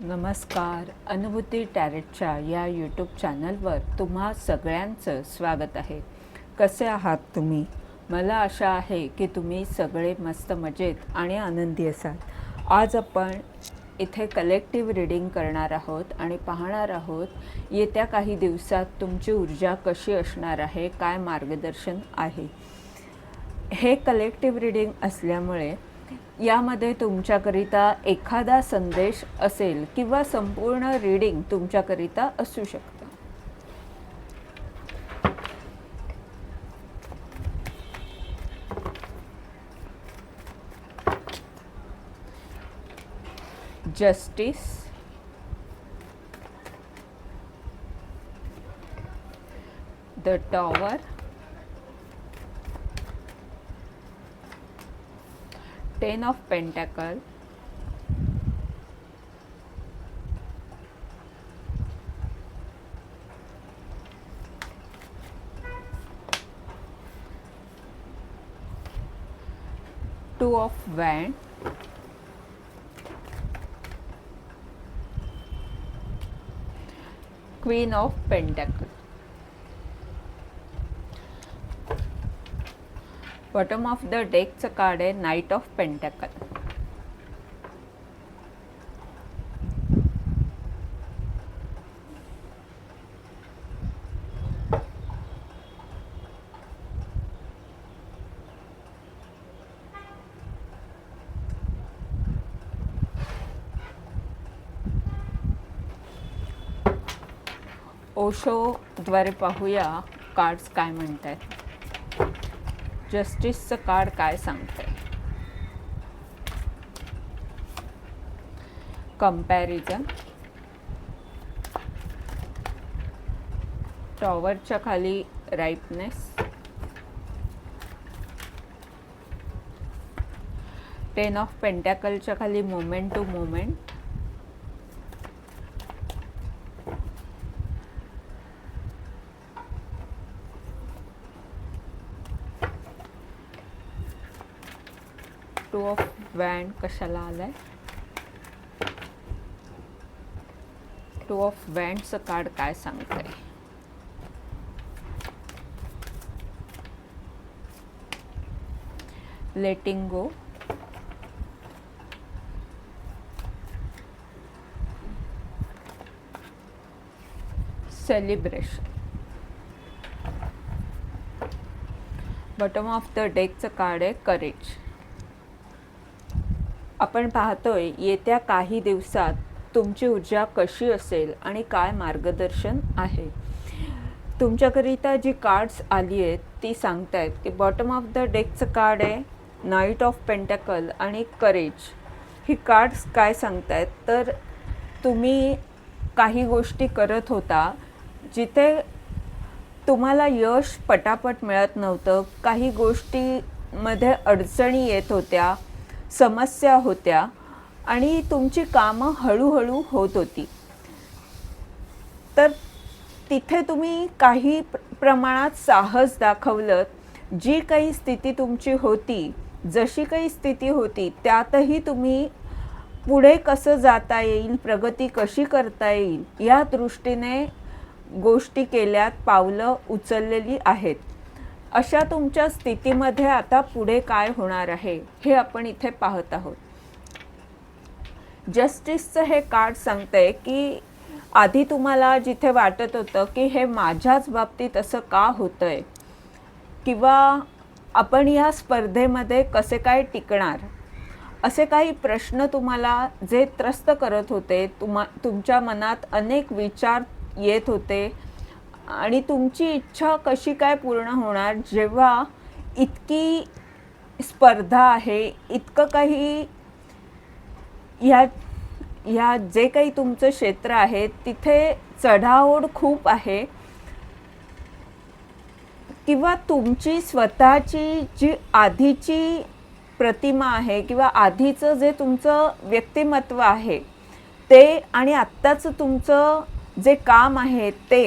नमस्कार अनुभूती टॅरेटच्या या यूट्यूब चॅनलवर तुम्हा सगळ्यांचं स्वागत आहे. कसे आहात तुम्ही? मला आशा आहे की तुम्ही सगळे मस्त मजेत आणि आनंदी असाल. आज आपण इथे कलेक्टिव्ह रीडिंग करणार आहोत आणि पाहणार आहोत येत्या काही दिवसात तुमची ऊर्जा कशी असणार आहे काय मार्गदर्शन आहे. हे कलेक्टिव्ह रीडिंग असल्यामुळे यामध्ये तुमच्याकरिता एखादा संदेश असेल किंवा संपूर्ण रीडिंग तुमच्याकरिता असू शकतं. Justice the tower Ten of Pentacle, Two of Wands, Queen of Pentacles. Bottom of the डेकचं card आहे नाईट ऑफ पेंटॅकल ओशोद्वारे पाहूया कार्ड्स काय म्हणत आहेत जस्टिसचं कार्ड काय सांगतंय? कंपॅरिझन टॉवरच्या खाली राईपनेस टेन ऑफ पेंटॅकलच्या खाली moment to moment two of wand कशाला आलाय? टू ऑफ वॅन्डचं कार्ड काय सांगतंय? Letting go celebration bottom of the डेकचं card आहे करेज आपण पाहतोय येत्या काही दिवसात तुमची ऊर्जा कशी असेल आणि काय मार्गदर्शन आहे? तुमच्याकरिता जी कार्ड्स आली आहेत ती सांगतायत की बॉटम ऑफ द डेकचं कार्ड आहे नाईट ऑफ पेंटॅकल आणि करेज ही कार्ड्स काय सांगतायत? तर तुम्ही काही गोष्टी करत होता जिथे तुम्हाला यश पटापट मिळत नव्हतं. काही गोष्टीमध्ये अडचणी येत होत्या. समस्या होत्या आणि तुमची कामं हळूहळू होत होती. तर तिथे तुम्ही काही प्र- प्रमाणात साहस दाखवलं. जी काही स्थिती तुमची होती जशी काही स्थिती होती त्यातही तुम्ही पुढे कसं जाता येईल प्रगती कशी करता येईल या दृष्टीने गोष्टी केल्यात पावलं उचललेली आहेत. अशा तुमच्या स्थितीमध्ये आता पुढे काय होणार आहे हे आपण इथे पाहत आहोत. जस्टिसचं हे कार्ड सांगतंय की आधी तुम्हाला जिथे वाटत होतं की हे माझ्याच बाबतीत असं का होतंय किंवा आपण या स्पर्धेमध्ये कसे काय टिकणार असे काही प्रश्न तुम्हाला जे त्रस्त करत होते तुमा तुमच्या मनात अनेक विचार येत होते आणि तुमची इच्छा कशी काय पूर्ण होणार? जेव्हा इतकी स्पर्धा आहे इतकं काही ह्या ह्या जे काही तुमचं क्षेत्र आहे तिथे चढाओढ खूप आहे. किंवा तुमची स्वतःची जी आधीची प्रतिमा आहे किंवा आधीचं जे तुमचं व्यक्तिमत्व आहे ते आणि आत्ताचं तुमचं जे काम आहे ते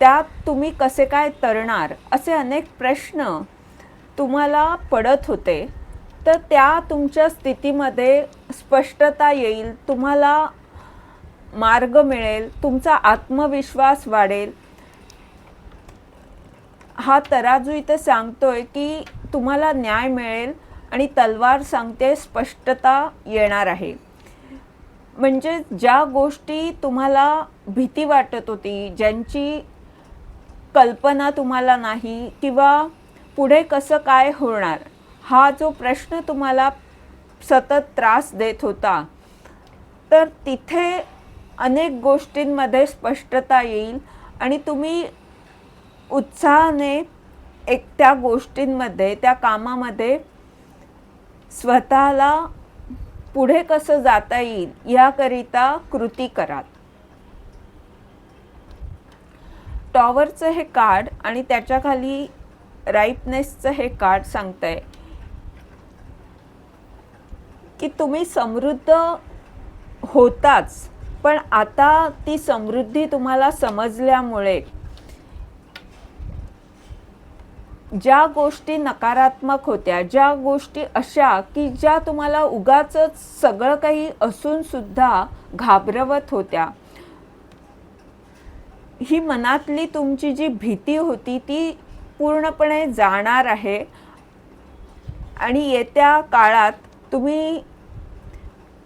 त्यात तुम्ही कसे काय तरणार असे अनेक प्रश्न तुम्हाला पडत होते. तर त्या तुमच्या स्थितीमध्ये स्पष्टता येईल तुम्हाला मार्ग मिळेल तुमचा आत्मविश्वास वाढेल. हा तराजू इथं सांगतोय की तुम्हाला न्याय मिळेल आणि तलवार सांगते स्पष्टता येणार आहे. म्हणजे ज्या गोष्टी तुम्हाला भीती वाटत होती ज्यांची कल्पना तुम्हाला नाही किंवा पुढे कसं काय होणार हा जो प्रश्न तुम्हाला सतत त्रास देत होता तर तिथे अनेक गोष्टींमध्ये स्पष्टता येईल आणि तुम्ही उत्साहाने एक त्या गोष्टींमध्ये त्या कामामध्ये स्वतःला पुढे कसं जाता येईल याकरिता कृती कराल. टॉवरचं हे कार्ड आणि त्याच्याखाली राईपनेसचं हे कार्ड सांगतंय. की तुम्ही समृद्ध होताच पण आता ती समृद्धी तुम्हाला समजल्यामुळे ज्या गोष्टी नकारात्मक होत्या ज्या गोष्टी अशा की ज्या तुम्हाला उगाच सगळं काही असून सुद्धा घाबरवत होत्या ही मनातली तुमची जी भीती होती ती पूर्णपणे जाणार आहे. आणि येत्या काळात तुम्ही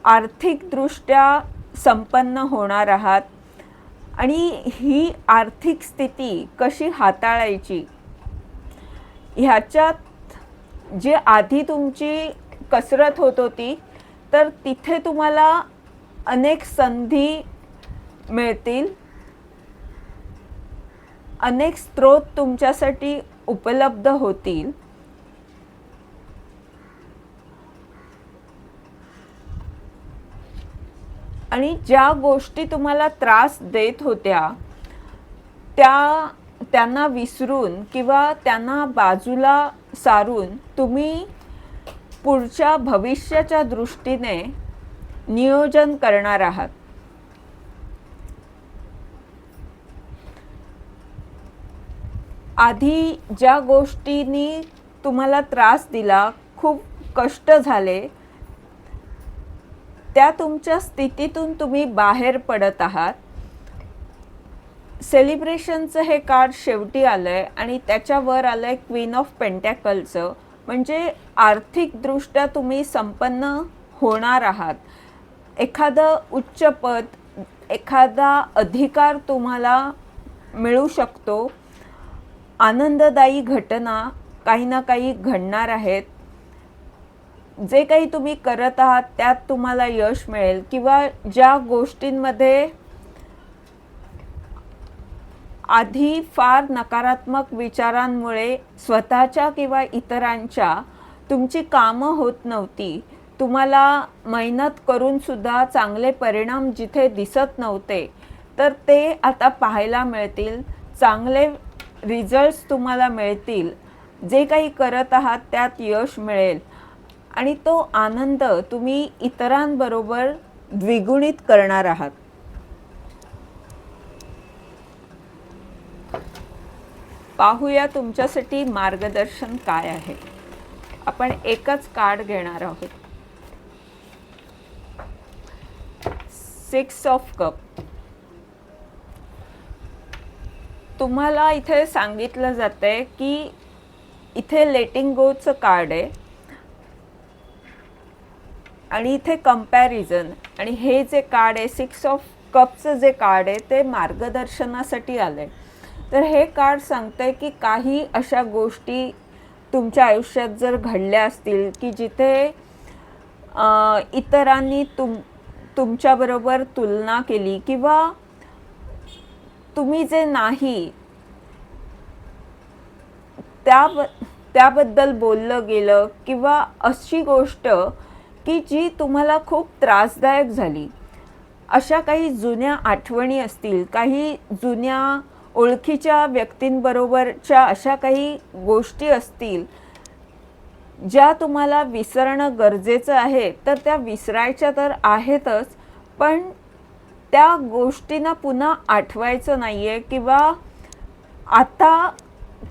आर्थिकदृष्ट्या संपन्न होणार आहात. आणि ही आर्थिक स्थिती कशी हाताळायची? ह्याच्यात जे आधी तुमची कसरत होत होती तर तिथे तुम्हाला अनेक संधी मिळतील. अनेक स्रोत तुमच्यासाठी उपलब्ध होतील. आणि ज्या गोष्टी तुम्हाला त्रास देत होत्या त्या त्यांना विसरून किंवा त्यांना बाजूला सारून तुम्ही पुढच्या भविष्याच्या दृष्टीने नियोजन करणार आहात. आधी ज्या गोष्टींनी तुम्हाला त्रास दिला खूप कष्ट झाले त्या तुमच्या स्थितीतून तुम्ही बाहेर पडत आहात. सेलिब्रेशनचं हे कार्ड शेवटी आलं आहे आणि त्याच्यावर आलं आहे क्वीन ऑफ पेंटॅकलचं म्हणजे आर्थिकदृष्ट्या तुम्ही संपन्न होणार आहात. एखादं उच्च पद एखादा अधिकार तुम्हाला मिळू शकतो. आनंददायी घटना काही ना काही घडणार आहेत. जे काही तुम्ही करत आहात त्यात तुम्हाला यश मिळेल. किंवा ज्या गोष्टींमध्ये आधी फार नकारात्मक विचारांमुळे स्वतःच्या किंवा इतरांच्या तुमची कामं होत नव्हती. तुम्हाला मेहनत करूनसुद्धा चांगले परिणाम जिथे दिसत नव्हते तर ते आता पाहायला मिळतील. चांगले रिझल्ट्स तुम्हाला मिळतील. जे काही करत आहात त्यात यश मिळेल. आणि तो आनंद तुम्ही इतरांबरोबर द्विगुणित करणार आहात. पाहूया तुमच्यासाठी मार्गदर्शन काय आहे. आपण एकच कार्ड घेणार आहोत. सिक्स ऑफ कप तुम्हाला इथे सांगितलं जातंय की इथे लेटिंग गोचं कार्ड आहे. आणि इथे कंपॅरिझन आणि हे जे कार्ड आहे सिक्स ऑफ कपचं जे कार्ड आहे ते मार्गदर्शनासाठी आलं आहे तर हे कार्ड सांगतंय की काही अशा गोष्टी तुमच्या आयुष्यात जर घडल्या असतील की जिथे इतरांनी तुम तुमच्याबरोबर तुलना केली किंवा तुम्ही जे नाही त्या त्याबद्दल बोललं गेलं किंवा अशी गोष्ट की जी तुम्हाला खूप त्रासदायक झाली. अशा काही जुन्या आठवणी असतील काही जुन्या ओळखीच्या व्यक्तींबरोबरच्या अशा काही गोष्टी असतील ज्या तुम्हाला विसरणं गरजेचं आहे तर त्या विसरायच्या तर आहेतच पण त्या गोष्टींना पुन्हा आठवायचं नाही आहे किंवा आता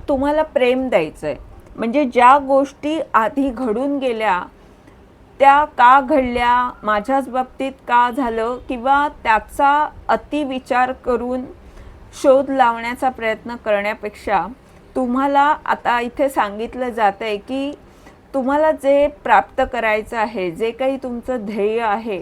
तुम्हाला प्रेम द्यायचं आहे म्हणजे ज्या गोष्टी आधी घडून गेल्या त्या का घडल्या माझ्याच बाबतीत का झालं किंवा त्याचा अतिविचार करून शोध लावण्याचा प्रयत्न करण्यापेक्षा तुम्हाला आता इथे सांगितलं जातं आहे की तुम्हाला जे प्राप्त करायचं आहे जे काही तुमचं ध्येय आहे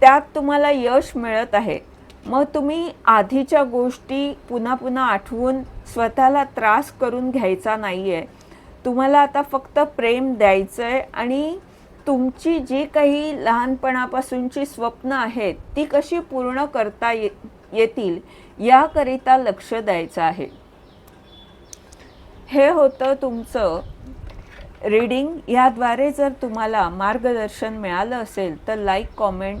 त्यात तुम्हाला यश मिळत आहे. मग तुम्ही आधीच्या गोष्टी पुन्हा पुन्हा आठवून स्वतःला त्रास करून घ्यायचा नाही आहे तुम्हाला आता फक्त प्रेम द्यायचं आहे आणि तुमची जी काही लहानपणापासूनची स्वप्न आहेत ती कशी पूर्ण करता ये येतील याकरिता लक्ष द्यायचं आहे. हे होतं तुमचं रीडिंग याद्वारे जर तुम्हाला मार्गदर्शन मिळालं असेल तर लाईक कॉमेंट